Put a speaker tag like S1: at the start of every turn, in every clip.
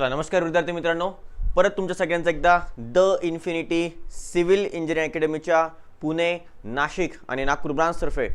S1: चला नमस्कार विद्यार्थी मित्रांनो. परत तुमच्या सगळ्यांचं एकदा द इन्फिनिटी सिव्हिल इंजिनिअरिंग अकॅडमीच्या पुणे नाशिक आणि नागपूर ब्रांचतर्फे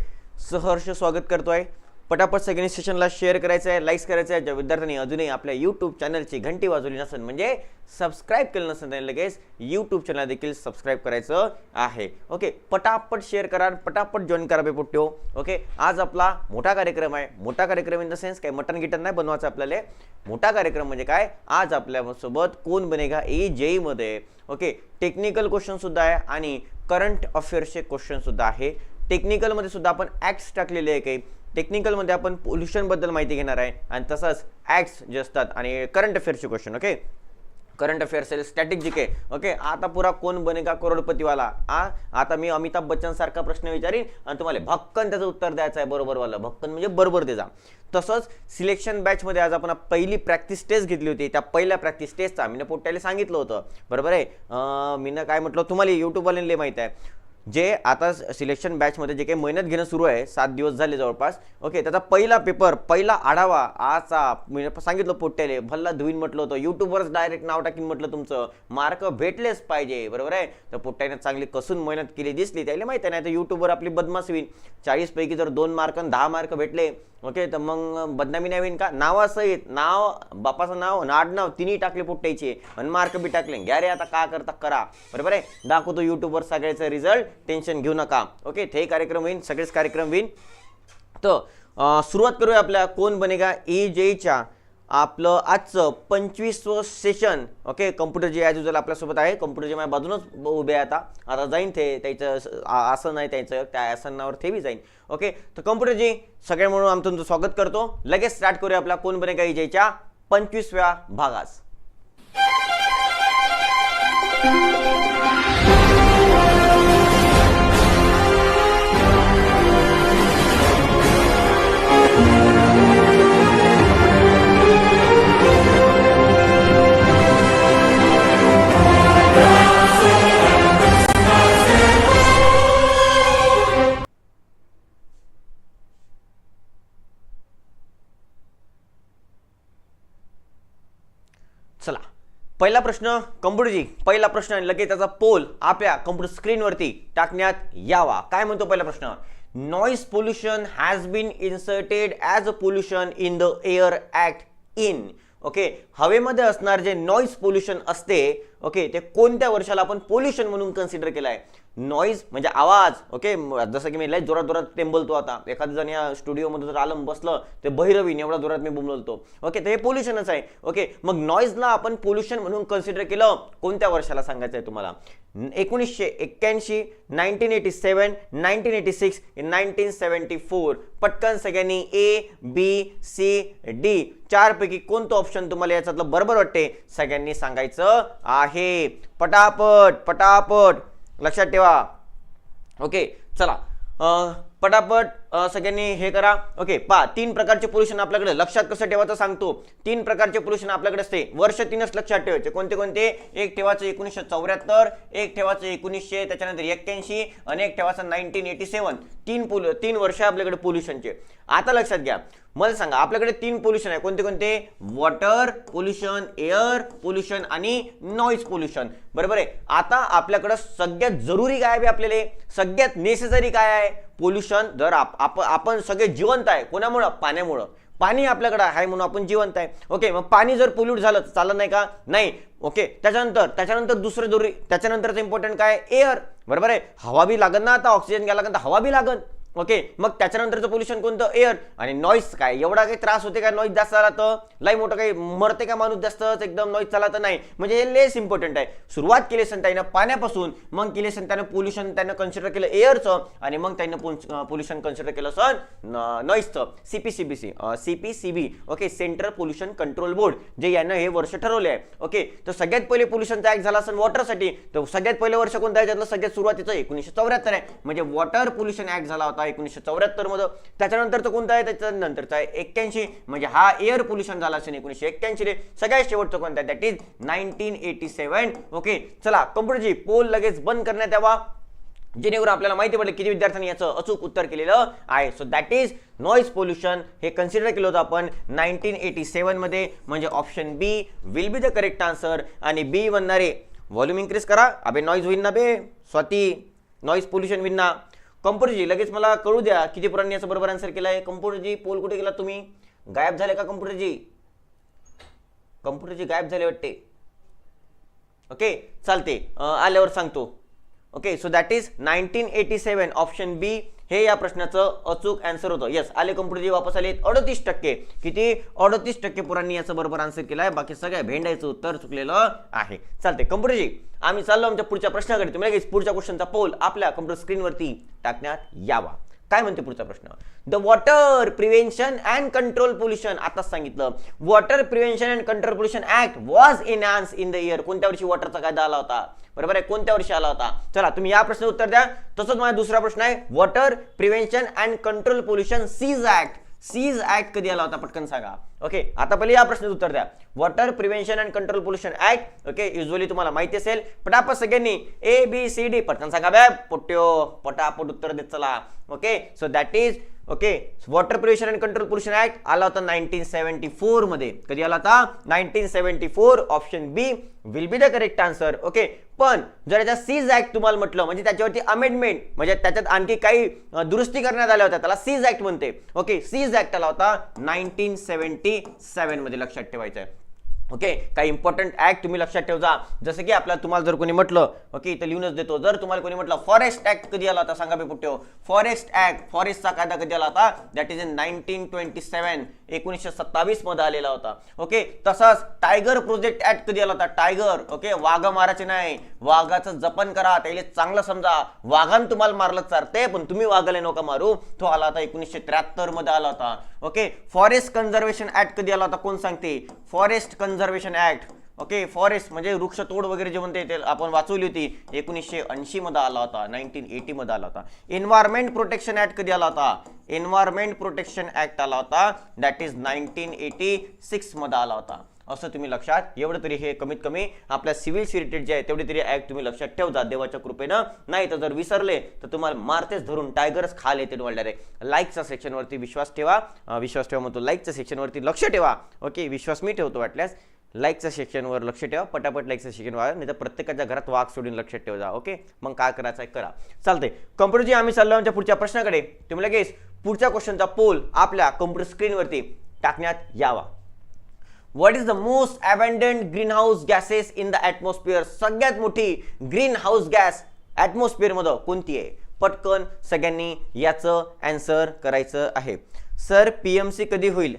S1: सहर्ष स्वागत करतो आहे पटापट सगळ्यांनी सेशनला शेअर करायचं आहे लाईक्स करायचं आहे ज्या विद्यार्थ्यांनी अजूनही आपल्या यूट्यूब चॅनलची घंटी वाजवली नसेल म्हणजे सबस्क्राईब केलं नसेल त्यांनी लगेच यूट्यूब चॅनल देखील सबस्क्राईब करायचं आहे. ओके पटापट शेअर करा पटापट जॉईन करा बेपुट्यो ओके आज आपला मोठा कार्यक्रम आहे. मोठा कार्यक्रम इन द सेन्स काय मटन गिटन नाही बनवायचं आपल्याला. मोठा कार्यक्रम म्हणजे काय? आज आपल्यासोबत कोण बनेगा? ए जेईमध्ये ओके टेक्निकल क्वेश्चनसुद्धा आहे आणि करंट अफेअर्सचे क्वेश्चनसुद्धा आहे. टेक्निकलमध्ये सुद्धा आपण ॲक्ट्स टाकलेले आहे काही. टेक्निकलमध्ये आपण पोल्युशनबद्दल माहिती घेणार आहे आणि तसंच ॲक्ट्स जे असतात आणि करंट अफेअर्सचे क्वेश्चन ओके करंट अफेअर्स आहे स्टॅटिक जी के ओके आता पुरा कोण बनेगा करोडपतीवाला? आ? आता मी अमिताभ बच्चन सारखा प्रश्न विचारीन आणि तुम्हाला भक्कन त्याचं उत्तर द्यायचं आहे बरोबरवालं. भक्कन म्हणजे बरोबर द्यायचा तसंच सिलेक्शन बॅचमध्ये आज आपण पहिली प्रॅक्टिस टेस्ट घेतली होती. त्या पहिल्या प्रॅक्टिस टेस्टचा मी पोट्याला सांगितलं होतं. बरोबर आहे? मी मीनं काय म्हटलं तुम्हाला यूट्यूबवाल्यांना माहिती आहे. जे आता सिलेक्शन बॅचमध्ये जे काही मेहनत घेणं सुरू आहे सात दिवस झाले जवळपास. ओके त्याचा पहिला पेपर पहिला आढावा आजचा मी सांगितलं पोट्याले भल्ला धुईन म्हटलं होतं. युट्यूबवरच डायरेक्ट नाव टाकीन म्हटलं तुमचं. मार्क भेटलेच पाहिजे बरोबर आहे? तर पोट्ट्याने चांगली कसून मेहनत केली दिसली. त्याला माहिती आहे नाही तर युट्यूबवर आपली बदमाश होईल चाळीसपैकी जर दोन मार्क आणि दहा मार्क भेटले ओके तर मग बदनामी नाही होईन का? नावासहित नाव बापाचं नाव आणि आडनाव तिन्ही टाकले पोट्ट्याचे. आणि मार्क बी टाकले. घ्या रे आता का करता करा. बरोबर आहे? दाखवतो युट्यूबवर सगळ्याचा रिझल्ट टेन्शन घेऊ नका. ओके ते कार्यक्रम होईल सगळेच कार्यक्रम होईन. तर सुरुवात करूया आपल्या. कोण बनेगा? ई जेईच्या आपलं आजचं पंचवीसवं सेशन ओके कम्प्युटर जे आज युजल आपल्यासोबत आहे. कम्प्युटर जे माझ्या बाजूनच उभे आहे आता. आता जाईन ते त्याचं आसन आहे त्याचं त्या आसनावर ते बी जाईन. ओके तर कम्प्युटरजी सगळ्या म्हणून आमचं तुमचं स्वागत करतो. लगेच स्टार्ट करूया आपला. कोण बनेगा ई जेच्या पंचवीसव्या भागास पहिला प्रश्न कम्प्युटरजी पहिला प्रश्न आणि लगेच त्याचा पोल आपल्या कम्प्युटर स्क्रीनवरती टाकण्यात यावा. काय म्हणतो पहिला प्रश्न? Noise pollution has been inserted as a pollution in the air act in okay हवेमध्ये असणार जे नॉईज पोल्युशन असते ओके ते कोणत्या वर्षाला आपण पोल्युशन म्हणून कन्सिडर केलं आहे नॉईज म्हणजे आवाज ओके जसं की मी लय जोरात जोरात ते बोलतो आता. एखादं जण या स्टुडिओमध्ये जर आलं बसलं ते बहिरवीन एवढा जोरात मी बोलतो. ओके तर हे पोल्युशनच आहे. ओके मग नॉईजला आपण पोल्युशन म्हणून कन्सिडर केलं कोणत्या वर्षाला सांगायचं आहे तुम्हाला? एकोणीसशे एक्क्याऐंशी nineteen eighty seven nineteen eighty six nineteen seventy four पटकन सगळ्यांनी ए बी सी डी चारपैकी कोणतं ऑप्शन तुम्हाला याच्यातलं बरोबर वाटते सगळ्यांनी सांगायचं आहे. पटापट पटापट. लक्षात ठेवा. ओके चला. पटापट सगळ्यांनी हे करा. ओके पा तीन प्रकारचे पोल्युशन आपल्याकडे. लक्षात कसं ठेवायचं सांगतो. तीन प्रकारचे पोल्युशन आपल्याकडे असते. वर्ष तीनच लक्षात ठेवायचे. कोणते कोणते? एक ठेवायचं एकोणीसशे चौऱ्याहत्तर एक ठेवायचं एकोणीसशे त्याच्यानंतर एक्क्याऐंशी आणि एक ठेवायचं नाईन्टीन एटी सेवन तीन पोल तीन वर्ष आपल्याकडे पोल्युशनचे आता लक्षात घ्या. मला सांगा आपल्याकडे तीन पोल्युशन आहे. कोणते कोणते? वॉटर पोल्युशन एअर पोल्युशन आणि नॉईज पोल्युशन बरोबर आहे? आता आपल्याकडं सगळ्यात जरुरी काय आहे आपल्याला? सगळ्यात नेसेसरी काय आहे? पोल्युशन जर आप- आप- आपण सगळे जिवंत आहे. कोणामुळं? पाण्यामुळं. पाणी आपल्याकडं आहे म्हणून आपण जिवंत आहे. ओके मग पाणी जर पोल्यूट झालं तर चालत नाही का? नाही. ओके त्याच्यानंतर त्याच्यानंतर दुसरं जरुरी त्याच्यानंतरचं इम्पॉर्टंट काय? एअर बरोबर आहे? हवा बी लागन ना आता ऑक्सिजन घ्यायला लागन तर हवा बी लागन. ओके मग त्याच्यानंतरचं पोल्युशन कोणतं? एअर आणि नॉईज काय? एवढा काही त्रास होते का नॉईज जास्त झाला तर? लाई मोठं काही मरते का माणूस जास्तच एकदम नॉईज चाला तर नाही. म्हणजे हे लेस इम्पॉर्टंट आहे. सुरुवात केली असेल त्यानं पाण्यापासून मग केली असेल त्यानं पोल्युशन त्यानं कन्सिडर केलं एअरचं आणि मग त्यानं पोल्युशन कन्सिडर केलं सन नॉईजचं सीपीसीबीसी CPCB okay central pollution control board जे यानं हे वर्ष ठरवले आहे. ओके तर सगळ्यात पहिले पोल्युशनचा ऍक्ट झाला असेल वॉटरसाठी तर सगळ्यात पहिले वर्ष कोणतं आहे? त्यातलं सगळ्यात सुरुवातीचं एकोणीसशे चौऱ्याहत्तर आहे. म्हणजे वॉटर पोल्युशन ऍक्ट झाला होता. एकोणीसशे चौऱ्याहत्तरमध्ये त्याच्यानंतरचं कोणतं आहे? त्याच्यानंतरचा आहे एक्क्याऐंशी. म्हणजे हा एअर पोल्युशन झाला असेल एकोणीसशे एक्क्याऐंशी रे सगळ्यात शेवटचं कोणतं आहे? That is nineteen eighty seven okay चला कम्प्युटरची पोल लगेच बंद करण्यात यावा. जेणेकरून आपल्याला माहिती पडलं किती विद्यार्थ्यांनी याचं अचूक उत्तर केलेलं आहे. So that is noise pollution हे कन्सिडर केलं होतं आपण नाईन्टीन एटी सेवनमध्ये म्हणजे option B will be the correct answer आणि बी म्हणणारे व्हॉल्यूम इन्क्रीज करा. अबे नॉईज होईन ना बे. स्वाती नॉईज पोल्युशन विन्ना ना कम्प्युटरजी लगेच मला कळू द्या किती पुरांनी याचा बरोबर आन्सर केला आहे कम्प्युटरजी पोल कुठे गेला तुम्ही? गायब झाले का कम्प्युटरजी कम्प्युटरजी गायब झाले वाटते. ओके चालते. आल्यावर सांगतो. Okay so that is nineteen eighty seven option B हे या प्रश्नाचं अचूक आन्सर होतं. येस आले कम्प्युटरजी वापस आले अडतीस टक्के. किती? अडतीस टक्के पोरांनी याचं बरोबर आन्सर केलं आहे बाकी सगळ्या भेंडायचं उत्तर चुकलेलं आहे. चालते कम्प्युटरजी आम्ही चाललो आमच्या पुढच्या प्रश्नाकडे. तुम्ही लगेच पुढच्या क्वेश्चनचा पोल आपल्या कम्प्युटर स्क्रीनवरती टाकण्यात यावा. काय म्हणते पुढचा प्रश्न? The water prevention and control pollution आताच सांगितलं. Water prevention and control pollution act was enhance in the year कोणत्या वर्षी वॉटरचा कायदा आला होता? बरोबर आहे? कोणत्या वर्षी आला होता? चला तुम्ही या प्रश्नाचं उत्तर द्या. तसंच माझा दुसरा प्रश्न आहे. Water prevention and control pollution cess act cess act कधी आला होता? पटकन सांगा. ओके आता पहिले या प्रश्नाचं उत्तर द्या. Water prevention and control pollution act okay usually तुम्हाला माहिती असेल. पटापट सगळ्यांनी ए बी सी डी पटकन सांगा बॅ. पोट्यो पटापट उत्तर देत चला. Okay so that is okay water prevention and control pollution act आला होता नाईन्टीन सेव्हन्टी फोरमध्ये. कधी आला होता? Nineteen seventy four option B will be the correct answer okay पण जर याच्या सीज ऍक्ट तुम्हाला म्हटलं म्हणजे त्याच्यावरती अमेंडमेंट म्हणजे त्याच्यात आणखी काही दुरुस्ती करण्यात आल्या होत्या त्याला सीज ऍक्ट म्हणते. ओके सीज ऍक्ट आला होता नाईन्टीन सेव्हन्टी सेव्हनमध्ये लक्षात ठेवायचं आहे ओके? काही इम्पॉर्टंट ऍक्ट तुम्ही लक्षात ठेवजा. जसं की आपल्याला तुम्हाला जर कोणी म्हटलं ओके इथं लिहूनच देतो. जर तुम्हाला कोणी म्हटलं फॉरेस्ट ऍक्ट कधी आला होता? सांगा मी पुट्टे फॉरेस्ट ऍक्ट फॉरेस्टचा कायदा कधी आला होता? That is in nineteen twenty seven एकोणीसशे सत्तावीसमध्ये आलेला होता. ओके? तसाच टायगर प्रोजेक्ट ऍक्ट कधी आला होता? Tiger okay? वाघ मारायचे नाही. वाघाचं जपन करा. त्याला चांगलं समजा. वाघान तुम्हाला मारलं चालते पण तुम्ही वाघाला नका मारू. तो आला होता एकोणीसशे त्र्याहत्तरमध्ये आला होता. ओके? फॉरेस्ट कन्झर्वेशन ऍक्ट कधी आला होता? कोण सांगते? Forest conservation act okay forest म्हणजे वृक्षतोड वगैरे जे म्हणते ते आपण वाचवली होती एकोणीसशे ऐंशी मध्ये आला होता नाईन्टीन एटी मध्ये आला होता. एन्व्हायरमेंट प्रोटेक्शन ऍक्ट कधी आला होता? एन्व्हायरमेंट प्रोटेक्शन ऍक्ट आला होता दॅट इज नाईन्टीन एटी सिक्समध्ये आला होता. असं तुम्ही लक्षात एवढं तरी हे कमीत कमी आपल्या सिव्हिल रिलेटेड जे आहे तेवढे तरी ऍक्ट तुम्ही लक्षात ठेवता देवाच्या कृपेनं. नाही तर जर विसरले तर तुम्हाला मारतेच धरून टायगरच खाल येते म्हणणार आहे लाईकच्या सेक्शनवरती विश्वास ठेवा. विश्वास ठेवा म्हणतो लाईकच्या सेक्शनवरती लक्ष ठेवा. ओके विश्वास मी ठेवतो वाटल्यास लाईकच्या सेक्शनवर लक्ष ठेवा. पटापट लाईकचं सेक्शन व्हा नाही तर प्रत्येकाच्या घरात वाघ सोडून लक्षात ठेवा ओके मग काय करायचं आहे? करा. चालते कम्प्युटरची आम्ही चाललो आमच्या पुढच्या प्रश्नाकडे. तुम्ही लगेच पुढच्या क्वेश्चनचा पोल आपल्या कम्प्युटर स्क्रीनवरती टाकण्यात यावा. What is the most abundant green house gases in the atmosphere सगळ्यात मोठी ग्रीन हाऊस गॅस ॲटमॉस्फिअरमध्ये कोणती आहे? पटकन सगळ्यांनी याचं अँसर करायचं आहे. सर पी एम सी कधी होईल?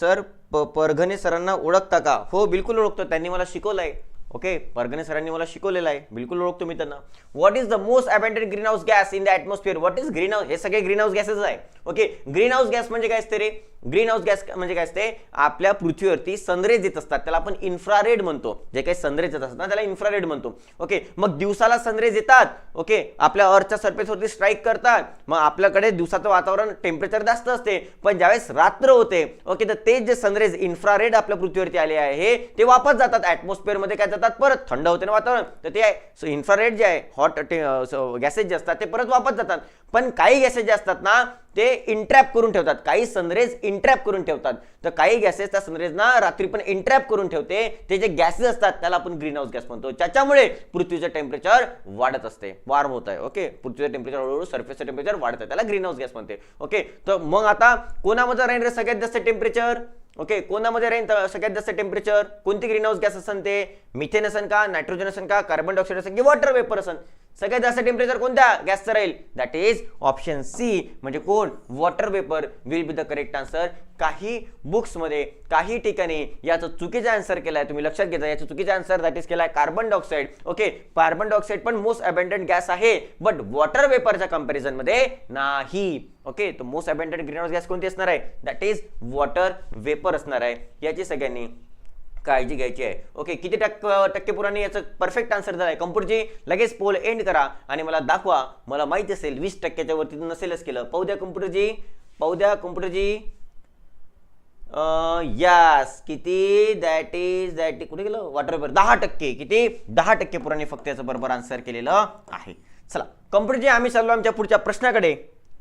S1: सर प परघने सरांना ओळखता का? हो बिलकुल ओळखतो. त्यांनी मला शिकवलं आहे ओके परगणे सरांनी मला शिकवलेलं आहे बिलकुल ओळखतो मी त्यांना what is the most अबँडेड green house gas in the atmosphere what is green house हे सगळे ग्रीन हाऊस गॅसेस आहे ओके ग्रीन हाऊस गॅस म्हणजे काय असते रे ग्रीन हाऊस गॅस म्हणजे काय असते? आपल्या पृथ्वीवरती सनरेज येत असतात. त्याला आपण इन्फ्रारेड म्हणतो. जे काही सनरेज येत असतात ना त्याला इन्फ्रारेड म्हणतो. ओके मग दिवसाला सनरेज येतात ओके आपल्या अर्थच्या सरफेसवरती स्ट्राईक करतात. मग आपल्याकडे दिवसाचं वातावरण टेम्परेचर जास्त असते. पण ज्यावेळेस रात्र होते ओके तर ते जे सनरेज इन्फ्रारेड आपल्या पृथ्वीवरती आले आहे ते वापस जातात. ॲटमॉस्फिअरमध्ये काय जातात? परत थंड होते ना वातावरण. तर ते इन्फ्रारेड जे आहे हॉट गॅसेस जे असतात ते परत वापस जातात. पण काही गॅसेस जे असतात ना ते इंट्रॅप करून ठेवतात. काही सनरेज इंट्रॅप करून ठेवतात. तर काही गॅसेस त्या सनरेजना रात्री पण इंट्रॅप करून ठेवते. ते जे गॅसेस असतात त्याला आपण ग्रीन हाऊस गॅस म्हणतो. त्याच्यामुळे पृथ्वीचं टेम्परेचर वाढत असते. वार्म होत आहे. ओके पृथ्वीचं टेम्परेचर हळूहळू सर्फेसचं टेम्परेचर वाढत आहे. त्याला ग्रीन हाऊस गॅस म्हणते. ओके तर मग आता कोणामध्ये राहील रे सगळ्यात जास्त टेम्परेचर ओके कोणामध्ये राहील सगळ्यात जास्त टेम्परेचर कोणती ग्रीन हाऊस गॅस असन ते? मिथेन असन का? नायट्रोजन असन का? कार्बन डायऑक्साईड असेल की वॉटर वेपर असन? सगळ्यात जास्त टेम्परेचर कोणत्या? गॅसचं राहील. दॅट इज ऑप्शन सी म्हणजे कोण? Water vapour will be the correct answer काही बुक्समध्ये काही ठिकाणी याचं चुकीचा आन्सर केलाय तुम्ही लक्षात घेता याचं चुकीचा आन्सर दॅट इज केलाय carbon dioxide okay carbon dioxide पण मोस्ट अबेंडंट गॅस आहे बट वॉटर वेपरच्या कम्पॅरिझनमध्ये नाही. ओके तर most abundant green house gas कोणती असणार आहे? दॅट इज वॉटर वेपर असणार आहे. याची सगळ्यांनी काळजी घ्यायची आहे. ओके किती टक्क टक्के पुराने याचं परफेक्ट आन्सर झालाय. कम्प्युटरची लगेच पोल एंड करा आणि मला दाखवा मला माहिती असेल वीस टक्क्याच्या वरती नसेलच केलं. पौद्या कंप्युटरजी कम्प्युटरजी पाहू द्या कम्प्युटरजी यस किती? दॅट इज दॅट कुठे गेलं? वॉटर पेपर दहा टक्के किती? दहा टक्के पुराने फक्त याचं बरोबर आन्सर केलेलं आहे. चला कम्प्युटरचे आम्ही चाललो आमच्या पुढच्या प्रश्नाकडे.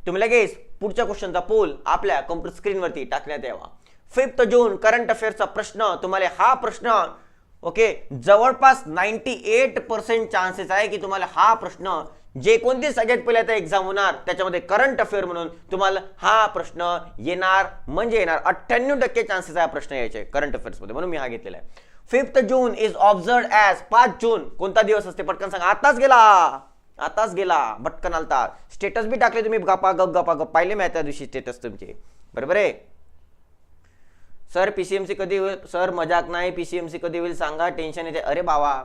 S1: तुम्ही लगेच पुढच्या क्वेश्चनचा पोल आपल्या कम्प्युटर स्क्रीनवरती टाकण्यात यावा. फिफ्थ जून करंट अफेअरचा प्रश्न तुम्हाला हा प्रश्न ओके जवळपास नाईन्टी एट पर्सेंट चान्सेस आहे की तुम्हाला हा प्रश्न जे कोणती सगळ्यात पहिले आता एक्झाम होणार त्याच्यामध्ये करंट अफेअर म्हणून तुम्हाला हा प्रश्न येणार म्हणजे येणार. अठ्ठ्याण्णव टक्के चान्सेस आहे प्रश्न यायचे करंट अफेअर्समध्ये म्हणून मी हा घेतलेला आहे. Fifth June is observed as पाच जून कोणता दिवस असते? पटकन सांगा. आताच गेला! आताच गेला! भटकन आलता. स्टेटस बी टाकले तुम्ही गप्पा गप गप्पा गप. पाहिले मी त्या दिवशी स्टेटस तुमचे. बरोबर आहे? Sir P C M C कधी होईल? सर मजाक नाही. पी सी एम सी कधी होईल? सांगा. टेन्शन येते. अरे बाबा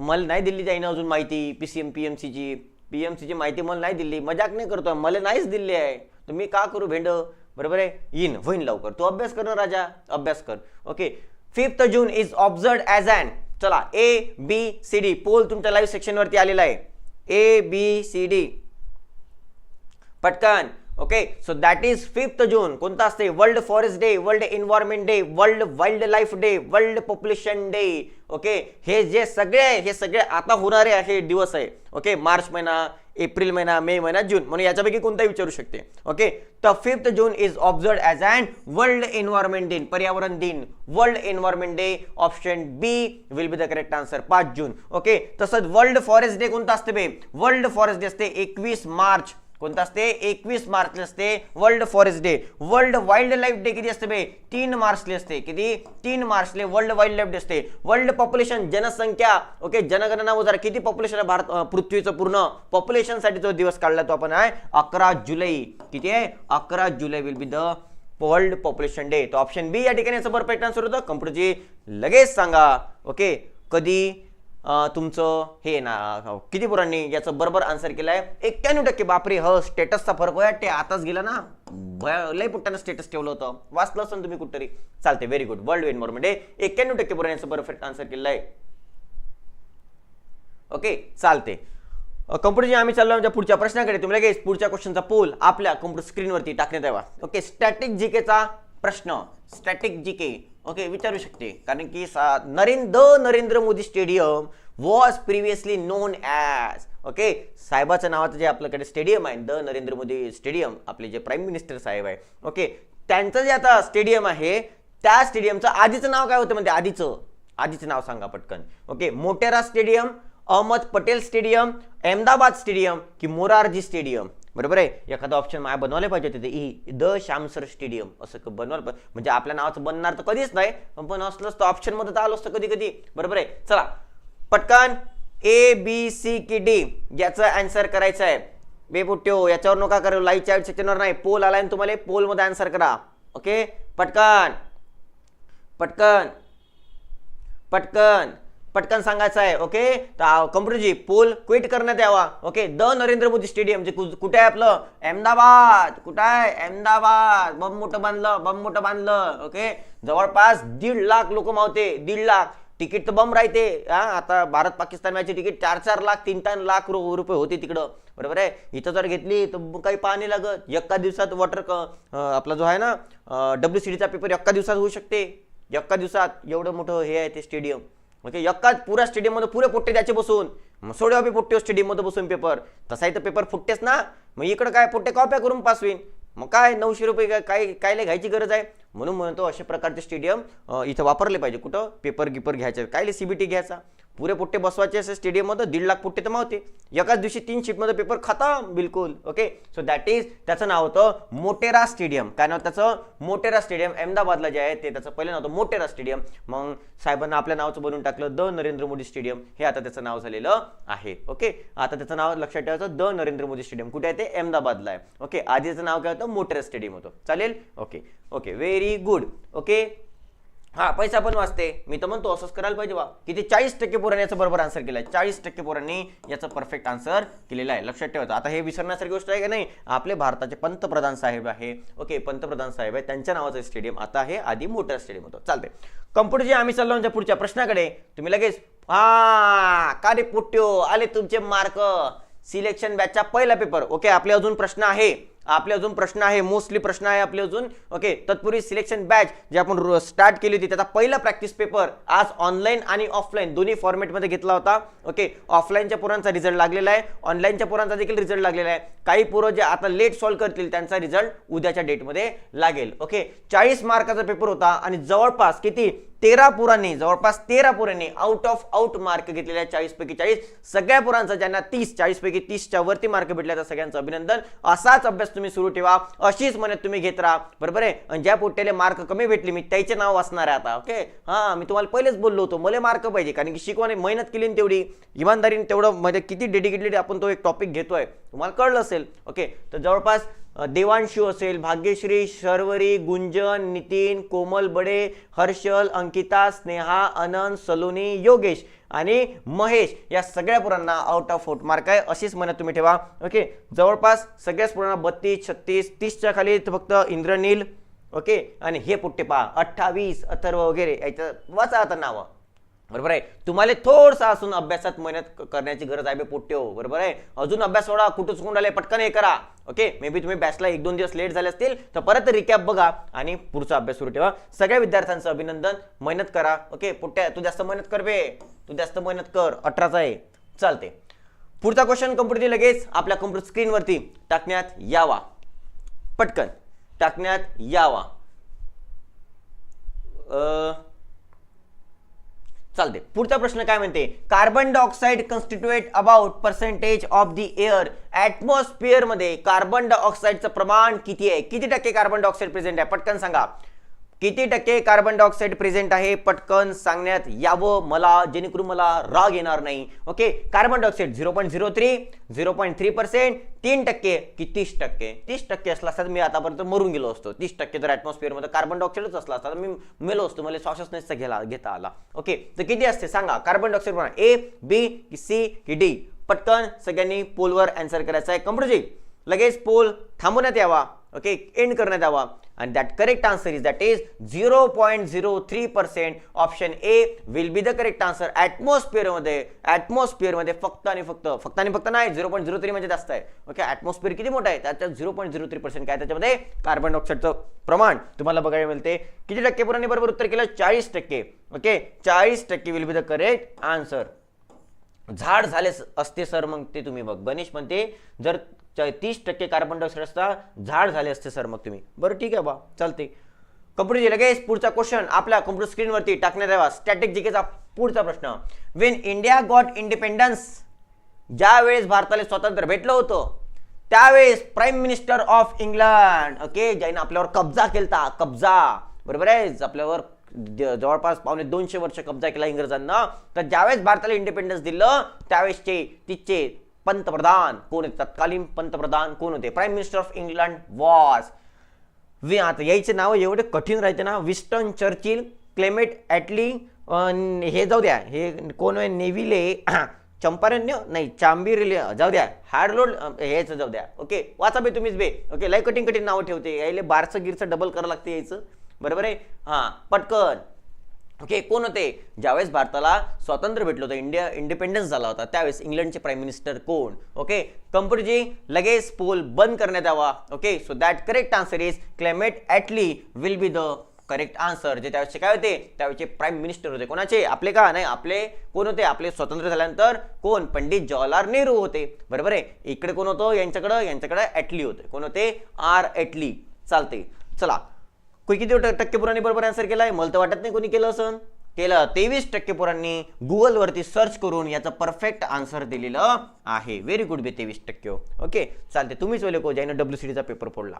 S1: मला नाही दिली जाईन अजून माहिती. P C M P M सीची पी एम सीची माहिती मला नाही दिली मजाक नाही करतो मला नाहीच दिली आहे. तर मी का करू भेंड? बरोबर आहे? येईन होईन लवकर. तू अभ्यास कर ना राजा. अभ्यास कर. Okay fifth June is observed as अन चला A B C D poll तुमच्या लाईव्ह सेक्शनवरती आलेला आहे. ए बी सी डी पटकन. Okay so that is fifth June कोणता असते world forest day world environment day world wild life day world population day okay हे जे सगळे हे सगळे आता होणारे हे दिवस आहे. ओके मार्च महिना एप्रिल महिना मे महिना जून. म्हणून याच्यापैकी कोणताही विचारू शकते. ओके तर fifth June is observe as and world environment दिन पर्यावरण दिन. World environment day option B will be the correct answer पाच जून. ओके तसंच वर्ल्ड फॉरेस्ट डे कोणता असते बे? वर्ल्ड फॉरेस्ट डे असते एकवीस मार्च. कोणता असते? एकवीस मार्चला असते. World forest day. World wild life day किती असते बे? तीन मार्चले असते. किती? तीन मार्चले वर्ल्ड वाईल्ड लाईफ डे असते. वर्ल्ड पॉप्युलेशन जनसंख्या. ओके जनगणना वगैरे किती पॉप्युलेशन आहे भारत पृथ्वीचं पूर्ण? पॉप्युलेशनसाठी जो दिवस काढला तो आपण आहे अकरा जुलै. किती आहे? अकरा जुलै will be the world population day तो ऑप्शन बी या ठिकाणी याचं परफेक्ट आन्सर होतं. कम्प्युटरची लगेच सांगा. ओके कधी? तुमचं हे ना किती पोरांनी याचं बरोबर आन्सर केलंय? एक्क्याण्णव टक्के बापरे ह स्टेटसचा फरक होया. ते आताच गेला ना लई लय पुट्ट्यानं स्टेटस ठेवलं होतं. वाचलं असं तुम्ही कुठतरी. चालते very good world environment day एक्क्याण्णव टक्के पोरांनी याचं परफेक्ट आन्सर केलं आहे ओके चालते कम्प्युटरची आम्ही चाललो आमच्या पुढच्या प्रश्नाकडे. तुम्ही लगेच पुढच्या क्वेश्चनचा पोल आपल्या कम्प्युटर स्क्रीनवरती टाकण्यात यावा. ओके स्टॅटिक जीकेचा प्रश्न स्टॅटिक जीके ओके विचारू शकते. कारण की सा- Narendra Narendra Modi stadium was previously known as okay साहेबाचं नावाचं जे आपल्याकडे स्टेडियम आहे द नरेंद्र मोदी स्टेडियम आपले जे प्राईम मिनिस्टर साहेब आहे ओके त्यांचं जे आता स्टेडियम आहे त्या स्टेडियमचं आधीचं नाव काय होतं म्हणजे आधीचं? आधीचं नाव सांगा पटकन. Okay Motera stadium Ahmed Patel stadium Ahmedabad stadium की मोरारजी स्टेडियम बरोबर आहे? एखादा ऑप्शन माया बनवायला पाहिजे तिथे ई द श्यामसर स्टेडियम असं बनवायला पाहिजे. म्हणजे आपल्या नावाचं बनणार तर कधीच नाही पण असलंच तर ऑप्शनमध्ये तर आलो असतं कधी कधी बरोबर आहे? चला पटकन ए बी सी की डी याचं आन्सर करायचं आहे. बेपुट्यो याच्यावर नका करू. लाईव्ह चॅट सेक्शनवर नाही. पोल आलाय ना तुम्हाला पोलमध्ये आन्सर करा. ओके पटकन. पटकन. पटकन. पटकन सांगायचं आहे ओके तर कम्प्युटरजी पोल क्विट करण्यात यावा okay the Narendra Modi stadium जे कुठे आहे आपलं? अहमदाबाद. कुठं आहे? अहमदाबाद. बम मोठं बांधलं बम मोठं बांधलं ओके जवळपास दीड लाख लोक मावते दीड लाख. तिकीट तर बम राहते हा? आता भारत पाकिस्तान मॅचची तिकीट चार चार लाख तीन तीन लाख रु- रुपये होते तिकडं. बरोबर आहे? इथं जर घेतली तर काही काही नाही लागत. एका दिवसात वॉटर आपला जो आहे ना डब्ल्यू सी डीचा पेपर एका दिवसात होऊ शकते. एका दिवसात एवढं मोठं हे आहे ते स्टेडियम म्हणजे एकाच पुऱ्या स्टेडियममध्ये पुरे पोट्टे द्यायचे बसून. मग सोडवा बी पोट्टे स्टेडियममध्ये बसून पेपर. तसाही तर पेपर फुटतेच ना. मग इकडं काय पोट्टे कॉप्या करून पास होईन मग काय नऊशे रुपये काय काय कायले घ्यायची गरज आहे? म्हणून म्हणतो अशा प्रकारचे स्टेडियम इथं वापरले पाहिजे. कुठं? पेपर गिपर घ्यायचे. कायले सीबीटी घ्यायचा? पुरे पुट्टे बसवायचे असे स्टेडियममध्ये दीड लाख पुट्टे तर मावते. एकाच दिवशी तीन मध्ये पेपर खतम बिलकुल ओके सो दॅट इज त्याचं नाव होतं मोटेरा स्टेडियम काय नाव त्याचं? मोटेरा स्टेडियम अहमदाबादला जे आहे ते त्याचं पहिलं नाव होतं मोटेरा स्टेडियम मग साहेबांना आपल्या नावाचं बनवून टाकलं द नरेंद्र मोदी स्टेडियम हे आता त्याचं नाव झालेलं आहे ओके आता त्याचं नाव लक्षात ठेवायचं द नरेंद्र मोदी स्टेडियम कुठे आहे ते? अहमदाबादला आहे ओके आधीचं नाव काय होतं? मोटेरा स्टेडियम होतं. चालेल? Okay okay very good okay हा पैसा पण वाचते. मी तर म्हणतो असंच करायला पाहिजे बा. किती चाळीस टक्के पोरांनी याचं बरोबर आन्सर केलंय. चाळीस टक्के पोरांनी याचं परफेक्ट आन्सर केलेलं आहे. लक्षात ठेवायचं. आता हे विसरण्यासारखी गोष्ट आहे का नाही? आपले भारताचे पंतप्रधान साहेब आहे. ओके पंतप्रधान साहेब आहे. त्यांच्या नावाचं स्टेडियम आता हे आधी मोठं स्टेडियम होतं. चालते कम्प्युटरची आम्ही चाललो आमच्या पुढच्या प्रश्नाकडे तुम्ही लगेच हा का रे पुट्यो? आले तुमचे मार्क सिलेक्शन बॅचचा पहिला पेपर ओके आपले अजून प्रश्न आहे. आपले अजून प्रश्न आहे मोस्टली प्रश्न आहे आपले अजून. ओके तत्पूर्वी सिलेक्शन बॅच जे आपण स्टार्ट केली होती त्याचा पहिला प्रॅक्टिस पेपर आज ऑनलाईन आणि ऑफलाईन दोन्ही फॉर्मेटमध्ये घेतला होता. ओके ऑफलाईनच्या पोरांचा रिझल्ट लागलेला आहे. ऑनलाईनच्या पोरांचा देखील रिझल्ट लागलेला आहे. काही पोरं जे आता लेट सॉल्व्ह करतील त्यांचा रिझल्ट उद्याच्या डेटमध्ये लागेल. ओके चाळीस मार्काचा पेपर होता आणि जवळपास किती? तेरा पुरांनी जवळपास तेरा पुरांनी आउट ऑफ आउट मार्क घेतलेल्या चाळीस पैकी चाळीस. सगळ्या पुरांचा ज्यांना तीस चाळीस पैकी तीसच्या वरती मार्क भेटल्या त्या सगळ्यांचं अभिनंदन. असाच अभ्यास तुम्ही सुरू ठेवा. अशीच म्हणत तुम्ही घेत राहा. बरोबर आहे? आणि ज्या पोट्याला मार्क कमी भेटले मी त्याचे नाव वाचणार आहे आता ओके हा मी तुम्हाला पहिलेच बोललो होतो मला मार्क पाहिजे कारण की शिकवाने मेहनत केली ना तेवढी. इमानदारीने तेवढं म्हणजे किती डेडिकेटेड आपण तो एक टॉपिक घेतोय. तुम्हाला कळलं असेल ओके तर जवळपास देवांशू असेल भाग्यश्री शर्वरी गुंजन नितीन कोमल बडे हर्षल अंकिता स्नेहा अनंत सलोनी योगेश आणि महेश या सगळ्या पुरांना आउट ऑफ आउट मार्क आहे. अशीच म्हणत तुम्ही ठेवा. ओके जवळपास सगळ्याच पुरांना बत्तीस छत्तीस तीसच्या खाली फक्त इंद्रनील ओके आणि हे पुट्टे पहा. अठ्ठावीस अथर्व वगैरे. याचं वाचा आता नावं. बरोबर आहे? तुम्हाला थोडसा असून अभ्यासात मेहनत करण्याची गरज आहे बे पोट्टे हो बरोबर आहे? अजून अभ्यास सोडा कुठं चुकून राहिले पटकन हे करा. ओके? मे बी तुम्ही बॅचला एक दोन दिवस लेट झाले असतील तर परत रिकॅप बघा आणि पुढचा अभ्यास सुरू ठेवा. सगळ्या विद्यार्थ्यांचं अभिनंदन. मेहनत करा. ओके? पुट्ट्या तू जास्त मेहनत कर बे. तू जास्त मेहनत कर. अठराचा आहे. चालते पुढचा क्वेश्चन कम्प्युटर लगेच आपल्या कम्प्युटर स्क्रीनवरती टाकण्यात यावा. पटकन. टाकण्यात यावा अ, चालते पुढचा प्रश्न काय म्हणते? Carbon dioxide constitute about percentage of the air ऍटमॉस्फिअरमध्ये carbon डायऑक्साईडचं प्रमाण किती आहे? किती टक्के कार्बन डायऑक्साईड प्रेझेंट आहे? पटकन सांगा. किती टक्के कार्बन डायऑक्साईड प्रेझेंट आहे? पटकन सांगण्यात यावं मला जेणेकरून मला राग येणार नाही. Okay carbon dioxide zero point zero three zero point three percent तीन टक्के की तीस टक्के? तीस टक्के असला असता मी आतापर्यंत मरून गेलो असतो. तीस टक्के जर ॲटमॉस्फिअरमध्ये कार्बन डायऑक्साईडच असला असता तर मी मेलो असतो मला श्वासच नसता घ्यायला घेता आला. ओके तर किती असते? सांगा. कार्बन डायऑक्साईड म्हणा ए बी की सी की डी पटकन सगळ्यांनी पोलवर अँसर करायचा आहे. कम्प्युटरजी लगेच पोल थांबवण्यात यावा. ओके एंड करण्यात यावा. आणि that correct answer is that is zero point zero three percent option A will be the correct answer ॲटमॉस्फिअरमध्ये ॲटमॉस्फिअरमध्ये फक्त आणि फक्त फक्त आणि फक्त नाही झिरो पॉईंट झिरो थ्री म्हणजे जास्त आहे. ओके ॲटमॉस्फिअर किती मोठा आहे? त्याच्यात zero point zero three percent काय? त्याच्यामध्ये कार्बन डायऑक्साईडचं प्रमाण तुम्हाला बघायला मिळते. किती टक्के पुराने बरोबर उत्तर केलं? चाळीस टक्के. ओके चाळीस टक्के will be the correct answer झाड झाले असते सर मग ते तुम्ही बघ. गणेश म्हणते जर तीस टक्के कार्बन डायऑक्साईड असता झाड झाले असते सर मग तुम्ही. बरं ठीक आहे बा. चालते कम्प्युटर लगेच पुढचा क्वेश्चन आपल्या कम्प्युटर स्क्रीनवरती टाकण्यात यावा. स्टॅटिक जिकेचा पुढचा प्रश्न. वेन इंडिया गॉट इंडिपेंडन्स ज्या वेळेस भारताला स्वातंत्र्य भेटलं होतं त्यावेळेस prime minister of England okay ज्याने आपल्यावर कब्जा केलता कब्जा बरोबर आहे आपल्यावर जवळपास पावणे दोनशे वर्ष कब्जा केला इंग्रजांना तर ज्यावेळेस भारताला इंडिपेंडन्स दिलं त्यावेळेसचे तिचे पंतप्रधान कोण होते तत्कालीन पंतप्रधान कोण होते? Prime minister of England was वे आता यायचे नाव एवढे कठीण राहते ना. विस्टन चर्चिल क्लेमेट ॲटली हे जाऊ द्या. हे कोण आहे? नेव्हिले चंपारण्य? नाही चांबीरले जाऊ द्या. हार्डलोड यायचं जाऊ द्या. ओके वाचा बे तुम्हीच बे. ओके लय कठीण कठीण नावं ठेवते. यायले बारसं गिरचं डबल करावं लागते यायचं. बरोबर आहे? हां पटकन. ओके कोण होते? ज्यावेळेस भारताला स्वातंत्र्य भेटलं होतं इंडिया इंडिपेंडन्स झाला होता त्यावेळेस इंग्लंडचे प्राईम मिनिस्टर कोण? ओके कंपनीजी लगेच पोल बंद करण्यात यावा. Okay so that correct answer is Clement Attlee will be the correct answer जे त्यावेळेचे काय होते? त्यावेळेचे प्राईम मिनिस्टर होते. कोणाचे? आपले का? नाही आपले कोण होते? आपले स्वतंत्र झाल्यानंतर कोण? पंडित जवाहरलाल नेहरू होते. बरोबर आहे? इकडे कोण होतं? यांच्याकडं यांच्याकडे ॲटली होते. कोण होते? आर ॲटली चालते चला किती टक्के पोरांनी बरोबर आन्सर केलाय? मला तर वाटत नाही कोणी केलं असं केलं तेवीस टक्के पोरांनी गुगलवरती सर्च करून याचा परफेक्ट आन्सर दिलेलं आहे. व्हेरी गुड बे तेवीस टक्के हो. ओके चालते तुम्हीच वेळे को ज्यानं डब्ल्यू सी चा पेपर फोडला.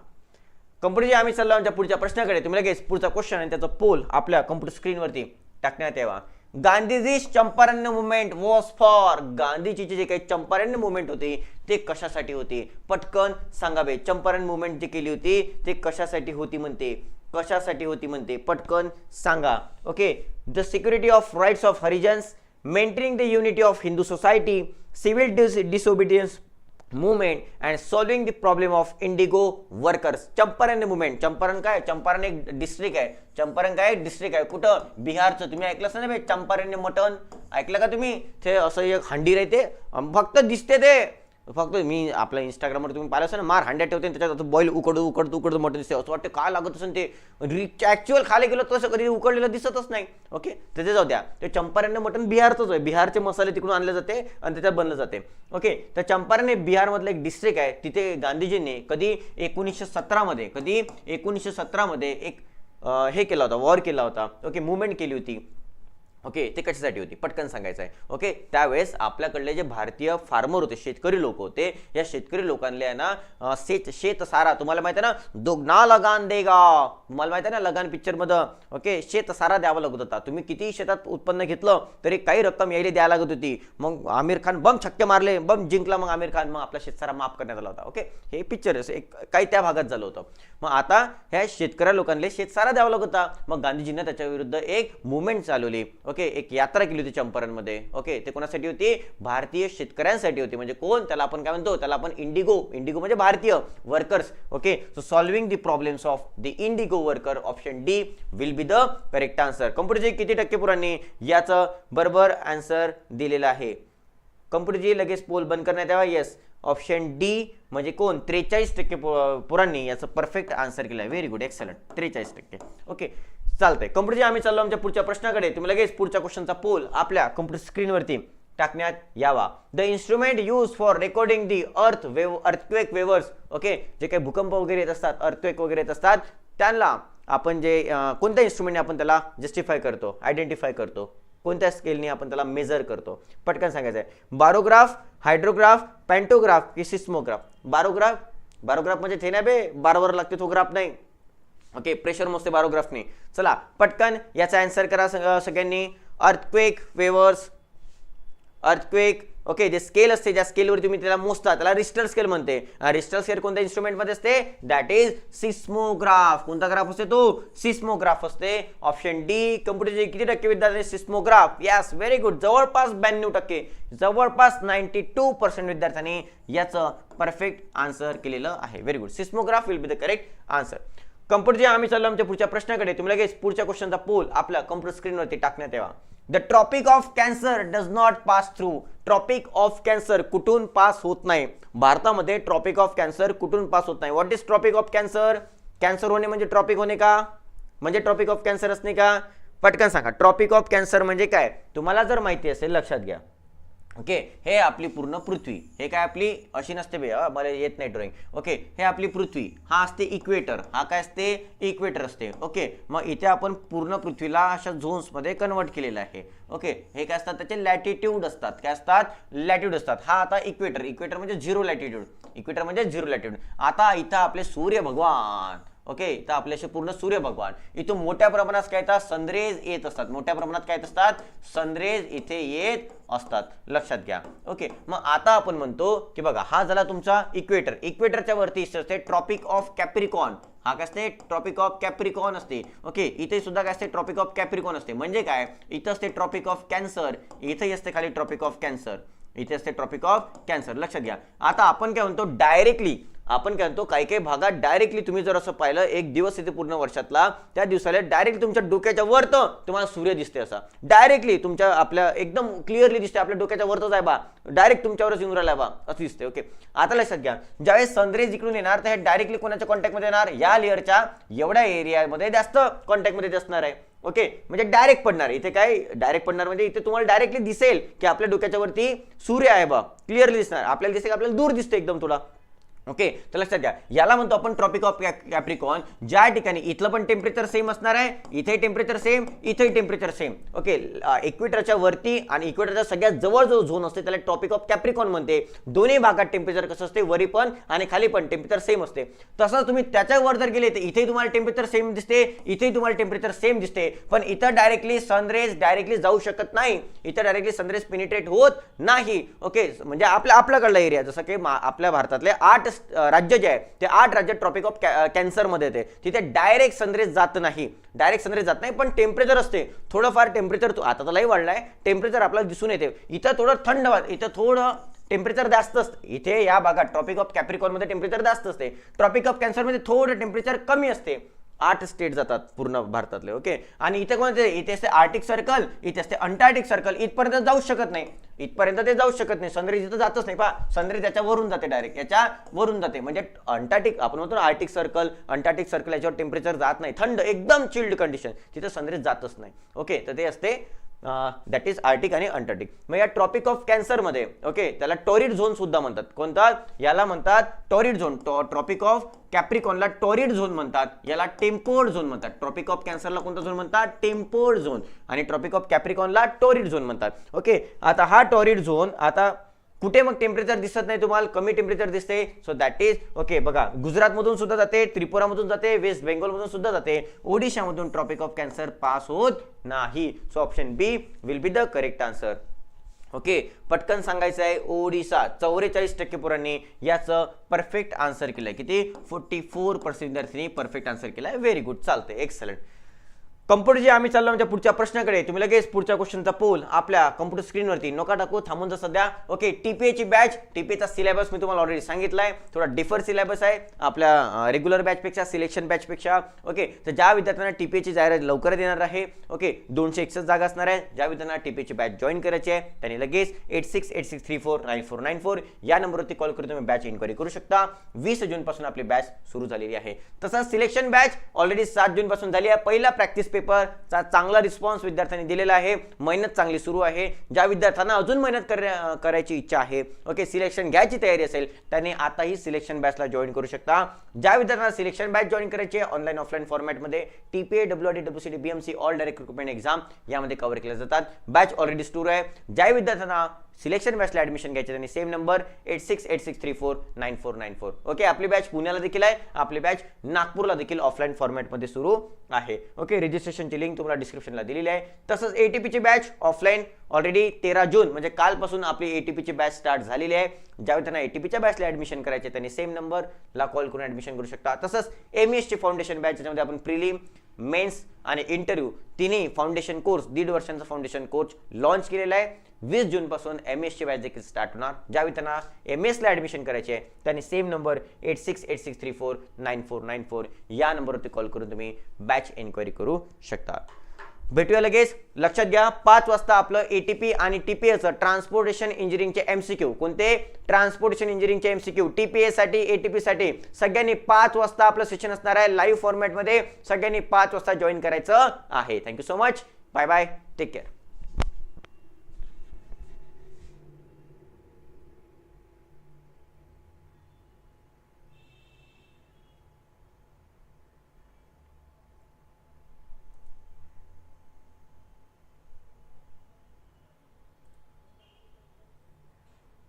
S1: कंपनीचे आम्ही चाललो आमच्या पुढच्या प्रश्नाकडे तुम्ही लगेच पुढचा क्वेश्चन आणि त्याचा पोल आपल्या कम्प्युटर स्क्रीनवरती टाकण्यात यावा. Gandhiji Champaran movement was for गांधीजीचे जे काही चंपारण्य मुवमेंट होते ते कशासाठी होते? पटकन सांगावे चंपारण मुवमेंट जी केली होती ते कशासाठी होती म्हणते? कशासाठी होती म्हणते? पटकन सांगा. Okay the security of rights of Harijans maintaining the unity of Hindu society civil dis disobedience movement and solving the problem of indigo workers Champaran movement Champaran काय? चंपारण एक डिस्ट्रिक्ट आहे. चंपारण काय? डिस्ट्रिक्ट आहे. कुठं? बिहारचं. तुम्ही ऐकलं असं ना चंपारण्य मटण. ऐकलं का तुम्ही? ते असं एक हंडी राहते फक्त दिसते ते. फक्त मी आपल्या इंस्टाग्रामवर तुम्ही पाहिलं असेल ना मार हांड्या ठेवते आणि त्याच्यात बॉईल उकडू उकडतो उकडतो मटन दिसते असं वाटतं काय लागत असेल ते? ऍक्च्युअल खाली गेलं तसं कधी उकडलेलं दिसतच नाही. ओके त्याचे जाऊ द्या. ते चंपारण्य मटण बिहारचंच आहे. बिहारचे मसाले तिकडून आणले जाते आणि त्याच्यात बनलं जाते. ओके तर चंपारण हे बिहारमधलं एक डिस्ट्रिक्ट आहे. तिथे गांधीजींनी कधी एकोणीसशे सतरामध्ये कधी एकोणीसशे सतरामध्ये एक हे केला होता वॉर केला होता. ओके मुवमेंट केली होती. ओके? ते कशासाठी होती? पटकन सांगायचं आहे. ओके? त्यावेळेस आपल्याकडले जे भारतीय फार्मर होते शेतकरी लोक होते या शेतकरी लोकांना आहे ना शेत शेत सारा तुम्हाला माहिती आहे ना दोघना लगान देगा. तुम्हाला माहिती आहे ना लगान पिक्चर ओके? शेत सारा द्यावा लागत होता. तुम्ही किती शेतात उत्पन्न घेतलं तरी काही रक्कम यायला द्यायला लागत होती. मग आमिर खान बम छक्के मारले बम जिंकला मग आमिर खान. मग आपला शेतसारा माफ करण्यात आला होता. ओके? हे पिक्चर एक काही त्या भागात झालं होतं. मग आता ह्या शेतकऱ्या लोकांना शेतसारा द्यावा लागत होता. मग गांधीजींनी त्याच्या विरुद्ध एक मुवमेंट चालवली. ओके एक यात्रा केली होती चंपारणमध्ये. ओके ते कोणासाठी होती? भारतीय शेतकऱ्यांसाठी होती. म्हणजे कोण? त्याला आपण काय म्हणतो? त्याला आपण इंडिगो इंडिगो म्हणजे भारतीय workers okay so solving the problems of the indigo worker option D will be the correct answer कम्प्युटरचे किती टक्के पुरांनी? याचं बरोबर आन्सर दिलेलं आहे. कम्प्युटरची लगेच पोल बंद करण्यात यावा? येस ऑप्शन डी म्हणजे कोण? त्रेचाळीस टक्के पुरांनी. याचं परफेक्ट आन्सर केलं आहे व्हेरी गुड एक्सलंट त्रेचाळीस टक्के. ओके चालतंय. कम्प्युटरची आम्ही चाललो आमच्या पुढच्या प्रश्नाकडे. तुम्ही लगेच पुढच्या क्वेश्चनचा पोल आपल्या कम्प्युटर स्क्रीनवरती टाकण्यात यावा. The instrument use for recording the earth wave earthquake weavers okay जे काही भूकंप वगैरे येत असतात अर्थक्वेक वगैरे येत असतात त्यांना आपण जे कोणत्या इन्स्ट्रुमेंटने आपण त्याला जस्टिफाय करतो आयडेंटिफाय करतो? कोणत्या स्केलने आपण त्याला मेजर करतो? पटकन सांगायचं आहे बारोग्राफ हायड्रोग्राफ पॅन्टोग्राफ की सिस्मोग्राफ बारोग्राफ बारोग्राफ म्हणजे थे ना बे बारोवर लागते तो ग्राफ नाही. ओके प्रेशर मोजते बारोग्राफने चला पटकन याचा आन्सर करा सगळ्यांनी. अर्थक्वेक वेवर्स अर्थक्वेक ओके जे स्केल असते ज्या स्केलवर तुम्ही त्याला मोजता त्याला रिस्टर स्केल म्हणते. रिस्टर स्केल कोणत्या इन्स्ट्रुमेंटमध्ये असते? दॅट इज सिस्मोग्राफ कोणता ग्राफ असते तो? सिस्मोग्राफ असते. ऑप्शन डी कम्प्युटरचे किती टक्के विद्यार्थी सिस्मोग्राफ यस व्हेरी गुड जवळपास ब्याण्णव टक्के. जवळपास नाईन्टी टू पर्सेंट विद्यार्थ्यांनी याचं परफेक्ट आन्सर केलेलं आहे. Very good seismograph will be the correct answer कम्प्युटरचे आम्ही चाललो आमच्या पुढच्या प्रश्नाकडे तुम्ही लगेच पुढच्या क्वेश्चनचा पोल आपल्या कम्प्युटर स्क्रीनवरती टाकण्यात यावा. The tropic of cancer does not pass through tropic of cancer कुठून पास होत नाही? भारतामध्ये ट्रॉपिक ऑफ कॅन्सर कुठून पास होत नाही? What is tropic of cancer cancer होणे म्हणजे ट्रॉपिक होणे का? म्हणजे ट्रॉपिक ऑफ कॅन्सर असणे का? पटकन सांगा. ट्रॉपिक ऑफ कॅन्सर म्हणजे काय? तुम्हाला जर माहिती असेल लक्षात घ्या. ओके? हे आपली पूर्ण पृथ्वी. हे काय आपली? अशी नसते बे मला येत नाही ड्रॉइंग ओके? हे आपली पृथ्वी. हा असते इक्वेटर हा काय असते? इक्वेटर असते. ओके? मग इथे आपण पूर्ण पृथ्वीला अशा झोन्समध्ये कन्वर्ट केलेलं आहे. ओके? हे काय असतात? त्याचे लॅटिट्यूड असतात. काय असतात? लॅटिट्यूड असतात. हा आता इक्वेटर इक्वेटर म्हणजे झिरो लॅटिट्यूड इक्वेटर म्हणजे झिरो लॅटिट्यूड आता इथं आपले सूर्य भगवान. ओके? तर आपल्याशी पूर्ण सूर्य भगवान इथून मोठ्या प्रमाणात काय येतात? सनरेज येत असतात. मोठ्या प्रमाणात काय येत असतात? सनरेज इथे येत असतात. लक्षात घ्या. ओके? मग आता आपण म्हणतो की बघा हा झाला तुमचा इक्वेटर इक्वेटरच्या वरती असते ट्रॉपिक ऑफ कॅप्रिकॉन हा काय असते? ट्रॉपिक ऑफ कॅप्रिकॉन असते. ओके? इथे सुद्धा काय असते? ट्रॉपिक ऑफ कॅप्रिकॉन असते. म्हणजे काय? इथं असते ट्रॉपिक ऑफ कॅन्सर इथेही असते खाली ट्रॉपिक ऑफ कॅन्सर इथे असते ट्रॉपिक ऑफ कॅन्सर लक्षात घ्या. आता आपण काय म्हणतो? डायरेक्टली आपण काय म्हणतो काही काही भागात डायरेक्टली तुम्ही जर असं पाहिलं एक दिवस इथे पूर्ण वर्षातला त्या दिवसाला डायरेक्टली तुमच्या डोक्याच्या वरत तुम्हाला सूर्य दिसते असा. डायरेक्टली तुमच्या आपल्या एकदम क्लिअरली दिसते आपल्या डोक्याच्या वरतच आहे बा. डायरेक्ट तुमच्यावरच येऊन राहिला बा असं दिसते ओके आता लक्षात घ्या ज्यावेळेस सनरेज इकडून येणार तर हे डायरेक्टली कोणाच्या कॉन्टॅक्टमध्ये येणार? या लेअरच्या एवढ्या एरियामध्ये जास्त कॉन्टॅक्टमध्ये असणार आहे ओके म्हणजे डायरेक्ट पडणार. इथे काय? डायरेक्ट पडणार म्हणजे इथे तुम्हाला डायरेक्टली दिसेल की आपल्या डोक्याच्या वरती सूर्य आहे बा. क्लिअरली दिसणार. आपल्याला दिसेल की आपल्याला दूर दिसते एकदम थोडा ओके? तर लक्षात घ्या. याला म्हणतो आपण ट्रॉपिक ऑफ कॅप्रिकॉन ज्या ठिकाणी इथलं पण टेम्परेचर सेम असणार आहे इथे टेम्परेचर सेम इथेही टेम्परेचर सेम ओके? इक्वेटरच्या वरती आणि इक्वेटरच्या सगळ्यात जवळ जो झोन असते त्याला ट्रॉपिक ऑफ कॅप्रिकॉन म्हणते. दोन्ही भागात टेम्परेचर कसं असते? वरी पण आणि खाली पण टेम्परेचर सेम असते. तसंच तुम्ही त्याच्या वर जर गेले तर इथेही तुम्हाला टेम्परेचर सेम दिसते इथेही तुम्हाला टेम्परेचर सेम दिसते. पण इथं डायरेक्टली सनरेज डायरेक्टली जाऊ शकत नाही. इथं डायरेक्टली सनरेज पेनिट्रेट होत नाही. ओके? म्हणजे आपल्या आपल्याकडला एरिया जसं की आपल्या भारतातले आठ राज्य जे आहे ते आठ राज्य ट्रॉपिक ऑफ कॅन्सरमध्ये येते. तिथे डायरेक्ट सनरेज जात नाही. डायरेक्ट सनरेज जात नाही पण टेम्परेचर असते. थोडंफार टेम्परेचर आता तर लई वाढलाय. टेम्परेचर आपल्याला दिसून येते. इथं थोडं थंड इथं थोडं टेम्परेचर जास्त असतं. इथे या भागात ट्रॉपिक ऑफ कॅप्रिकॉनमध्ये टेम्परेचर जास्त असते. ट्रॉपिक ऑफ कॅन्सरमध्ये थोडं टेम्परेचर कमी असते. आठ स्टेट जातात पूर्ण भारतातले ओके? आणि इथे कोणते इथे असते आर्टिक सर्कल इथे असते अंटार्क्टिक सर्कल. इथपर्यंत जाऊ शकत नाही. इथपर्यंत ते जाऊ शकत नाही. सनराईज इथं जातच नाही. पहा सनराईज याच्या वरून जाते डायरेक्ट याच्या वरून जाते. म्हणजे अंटार्टिक आपण म्हणतो आर्टिक सर्कल अंटार्टिक सर्कल याच्यावर टेम्परेचर जात नाही. थंड एकदम चिल्ड कंडिशन तिथं सनराईज जातच नाही. ओके? तर ते असते दॅट इज आर्टिक आणि अंटार्टिक मग या ट्रॉपिक ऑफ कॅन्सरमध्ये ओके त्याला टॉरिड झोन सुद्धा म्हणतात. कोणता? याला म्हणतात टॉरिड झोन ट्रॉपिक ऑफ कॅप्रिकॉनला टॉरिड झोन म्हणतात. याला टेम्पोर्ड झोन म्हणतात. ट्रॉपिक ऑफ कॅन्सरला कोणता झोन म्हणतात? टेम्पोर्ड झोन आणि ट्रॉपिक ऑफ कॅप्रिकॉनला टॉरिड झोन म्हणतात. ओके आता हा टॉरिड झोन आता कुठे मग टेम्परेचर दिसत नाही तुम्हाला? कमी टेम्परेचर दिसते. सो दॅट इज ओके बघा गुजरातमधून सुद्धा जाते त्रिपुरामधून जाते वेस्ट बेंगॉलमधून सुद्धा जाते ओडिशामधून ट्रॉपिक ऑफ कॅन्सर पास होत नाही. So option B will be the correct answer okay पटकन सांगायचं आहे ओडिसा चौवेचाळीस टक्के पोरांनी याचं परफेक्ट आन्सर केलंय. किती? फोर्टी फोर पर्सेंट विद्यार्थ्यांनी परफेक्ट आन्सर केलाय. व्हेरी गुड चालतंय. एक्सलंट कम्प्युटर जे आम्ही चाललो म्हणजे पुढच्या प्रश्नाकडे तुम्ही लगेच पुढच्या क्वेश्चनचा पोल आपल्या कम्प्युटर स्क्रीनवरती नका टाकू थांबून जा सध्या. ओके टीपीएची बॅच टीपीएचा सिलेबस मी तुम्हाला ऑलरेडी सांगितलाय. थोडा डिफर सिलेबस आहे आपल्या रेग्युलर बॅचपेक्षा सिलेक्शन बॅचपेक्षा ओके तर ज्या विद्यार्थ्यांना टीपीएची जाहिरात लवकर देणार आहे ओके दोनशे एकसष्ट जागा असणार आहे. ज्या विद्यार्थ्यांना टीपीएची बॅच जॉईन करायची आहे त्यांनी लगेच eight six eight six three four nine four nine four या नंबरवरती कॉल करून तुम्ही बॅच इन्क्वायरी करू शकता. वीस जूनपासून आपली बॅच सुरू झालेली आहे. तसंच सिलेक्शन बॅच ऑलरेडी सात जूनपासून झाली आहे. पहिला प्रॅक्टिस पेपरचा चांगला रिस्पॉन्स विद्यार्थ्यांनी दिलेला आहे. मेहनत चांगली सुरू आहे. ज्या विद्यार्थ्यांना अजून मेहनत कर करायची इच्छा आहे ओके सिलेक्शन घ्यायची तयारी असेल त्यांनी आताही सिलेक्शन बॅचला जॉईन करू शकता. ज्या विद्यार्थ्यांना सिलेक्शन बॅच जॉईन करायची आहे ऑनलाईन ऑफलाईन फॉर्मॅटमध्ये A W D W C D B A C all direct recruitment exam यामध्ये कव्हर केल्या जातात. बॅच ऑलरेडी स्टोर आहे. ज्या विद्यार्थ्यांना सिलेक्शन बॅचला ऍडमिशन घ्यायचे आणि same number eight six eight six three four nine four nine four okay आपली batch पुण्याला देखील आहे आपली बॅच नागपूरला देखील ऑफलाईन फॉर्मॅटमध्ये सुरू आहे. ओके रजिस्ट्रेशनची लिंक तुम्हाला डिस्क्रिप्शनला दिलेली आहे. तसंच ए टी पीची बॅच ऑफलाईन ऑलरेडी तेरा जून म्हणजे कालपासून आपली ए टी पीची बॅच स्टार्ट झालेली आहे. ज्यावेळी त्यांना ए टी पीच्या बॅचला ऍडमिशन करायचे त्यांनी सेम नंबरला कॉल करून ऍडमिशन करू शकता. तसंच एम ची फाउंडेशन बॅच ज्याच्यामध्ये आपण प्रिलिम मेन्स आणि इंटरव्ह्यू तिन्ही फाउंडेशन कोर्स दीड वर्षांचा फाउंडेशन कोर्स लॉन्च केलेला आहे. वीस जूनपासून एम एसची बॅच देखील स्टार्ट होणार. ज्यावेळी त्यांना एम एसला ॲडमिशन करायचे आहे त्यांनी same number eight six eight six three four nine four nine four या नंबरवरती कॉल करून तुम्ही बॅच एन्क्वायरी करू शकता. भेटूया लगेच. लक्षात घ्या पाच वाजता आपलं एटीपी आणि टीपीएचं ट्रान्सपोर्टेशन इंजिनिअरिंगचे एमसीक्यू कोणते? ट्रान्सपोर्टेशन इंजिनिअरिंगचे एमसीक्यू टीपीए साठी एटीपी साठी सगळ्यांनी पाच वाजता आपलं सेशन असणार आहे लाईव्ह फॉर्मॅटमध्ये सगळ्यांनी पाच वाजता जॉईन करायचं आहे. Thank you so much bye bye take care